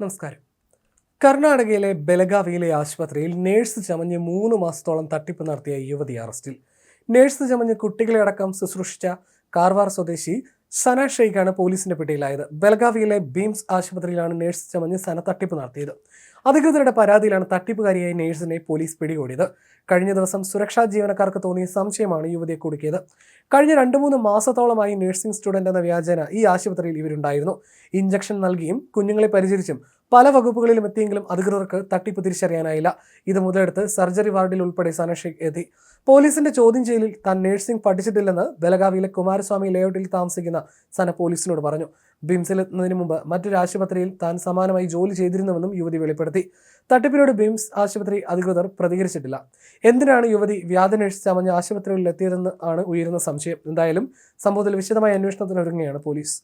നമസ്കാരം. കർണാടകയിലെ ബെലഗാവിയിലെ ആശുപത്രിയിൽ നേഴ്സ് ചമഞ്ഞ് മൂന്ന് മാസത്തോളം തട്ടിപ്പ് നടത്തിയ യുവതി അറസ്റ്റിൽ. നേഴ്സ് ചമഞ്ഞ് കുട്ടികളെ അടക്കം ശുശ്രൂഷിച്ച കാർവാർ സ്വദേശി സന ഷെയ്ഖാണ് പോലീസിന്റെ പിടിയിലായത്. ബെൽഗാവിയിലെ ബീംസ് ആശുപത്രിയിലാണ് നേഴ്സ് ചമഞ്ഞ് സന തട്ടിപ്പ് നടത്തിയത്. അധികൃതരുടെ പരാതിയിലാണ് തട്ടിപ്പുകാരിയായ നേഴ്സിനെ പോലീസ് പിടികൂടിയത്. കഴിഞ്ഞ ദിവസം സുരക്ഷാ ജീവനക്കാർക്ക് തോന്നിയ സംശയമാണ് യുവതിയെ കുടുക്കിയത്. കഴിഞ്ഞ രണ്ട് മൂന്ന് മാസത്തോളമായി നഴ്സിംഗ് സ്റ്റുഡന്റ് എന്ന വ്യാജേന ഈ ആശുപത്രിയിൽ ഇവരുണ്ടായിരുന്നു. ഇഞ്ചക്ഷൻ നൽകിയും കുഞ്ഞുങ്ങളെ പരിചരിച്ചും പല വകുപ്പുകളിലും എത്തിയെങ്കിലും അധികൃതർക്ക് തട്ടിപ്പ് തിരിച്ചറിയാനായില്ല. ഇത് മുതലെടുത്ത് സർജറി വാർഡിൽ ഉൾപ്പെടെ സനഷേഖ് എത്തി. പോലീസിന്റെ ചോദ്യം ചെയ്യലിൽ താൻ നഴ്സിംഗ് പഠിച്ചിട്ടില്ലെന്ന് ബലഗാവിയിലെ കുമാരസ്വാമി ലേഔട്ടിൽ താമസിക്കുന്ന സന പോലീസിനോട് പറഞ്ഞു. ബിംസിലെത്തുന്നതിന് മുമ്പ് മറ്റൊരു ആശുപത്രിയിൽ താൻ സമാനമായി ജോലി ചെയ്തിരുന്നുവെന്നും യുവതി വെളിപ്പെടുത്തി. തട്ടിപ്പിനോട് ബിംസ് ആശുപത്രി അധികൃതർ പ്രതികരിച്ചിട്ടില്ല. എന്തിനാണ് യുവതി വ്യാധ നഴ്സ് ചമഞ്ഞ ആശുപത്രികളിൽ എത്തിയതെന്ന് ആണ് ഉയരുന്ന സംശയം. എന്തായാലും സംഭവത്തിൽ വിശദമായ അന്വേഷണത്തിനൊരുങ്ങുകയാണ് പോലീസ്.